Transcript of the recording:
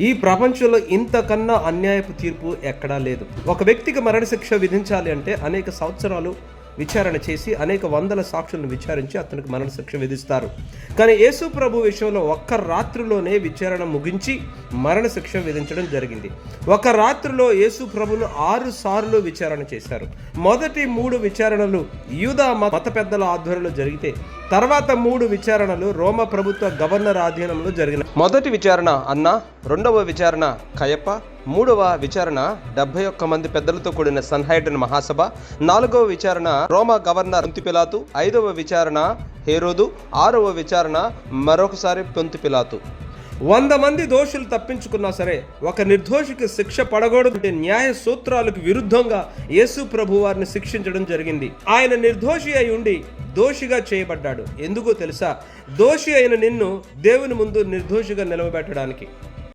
ఈ ప్రపంచంలో ఇంతకన్నా అన్యాయపు తీర్పు ఎక్కడా లేదు. ఒక వ్యక్తికి మరణశిక్ష విధించాలి అంటే అనేక సంవత్సరాలు విచారణ చేసి అనేక వందల సాక్షులను విచారించి అతనికి మరణశిక్ష విధిస్తారు. కానీ యేసు ప్రభు విషయంలో ఒక్క రాత్రిలోనే విచారణ ముగించి మరణశిక్ష విధించడం జరిగింది. ఒక రాత్రిలో యేసు ప్రభును ఆరు సార్లు విచారణ చేశారు. మొదటి మూడు విచారణలు యూదా మత పెద్దల ఆధ్వర్యంలో జరిగితే తర్వాత మూడు విచారణలు రోమ ప్రభుత్వ గవర్నర్ ఆధీనంలో జరిగిన మొదటి విచారణ అన్న రెండవ విచారణ కయప మూడవ విచారణ డెబ్బై ఒక్క మంది పెద్దలతో కూడిన సన్హైడ్రన్ మహాసభ నాలుగవ విచారణ రోమా గవర్నర్ పొంతిపిలాతు ఐదవ విచారణ హేరోదు ఆరవ విచారణ మరొకసారి పొంతిపిలాతు వంద మంది దోషులు తప్పించుకున్నా సరే ఒక నిర్దోషికి శిక్ష పడకూడదు న్యాయ సూత్రాలకు విరుద్ధంగా యేసు ప్రభు వారిని శిక్షించడం జరిగింది. ఆయన నిర్దోషి అయి ఉండి దోషిగా చేయబడ్డాడు. ఎందుకో తెలుసా? దోషి అయిన నిన్ను దేవుని ముందు నిర్దోషిగా నిలవబెట్టడానికి.